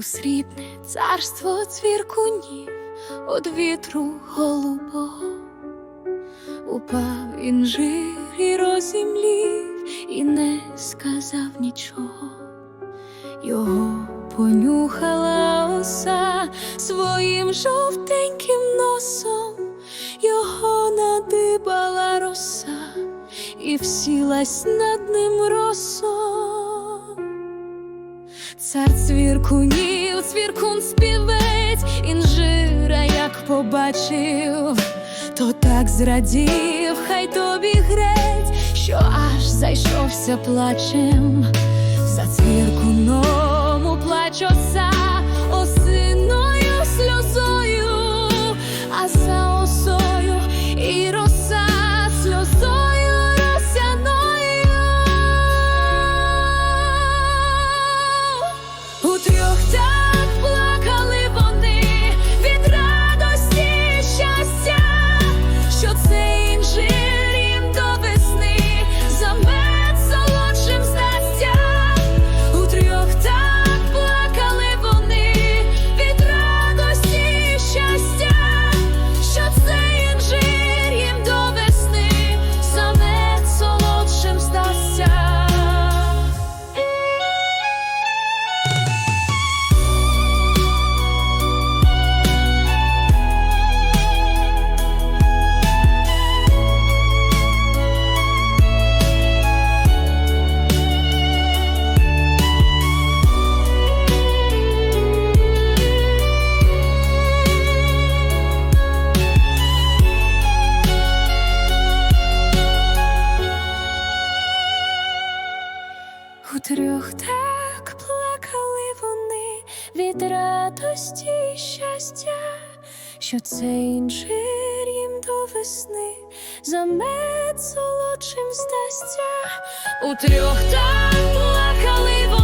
у срібне царство цвіркунів од вітру голубого. Упав інжир і розімлів, і не сказав нічого. Його понюхала оса своїм жовтеньким носом, його надибала роса і всілась над ним росом. Цар цвіркунів, цвіркун співець, інжира як побачив, то так зрадів, хай тобі греть, що аж зайшовся плачем. За цвіркуном у плач оса, У трьох так плакали вони від радості і щастя, що цей інжир їм до весни за мед солодшим здасться. У трьох так плакали вони.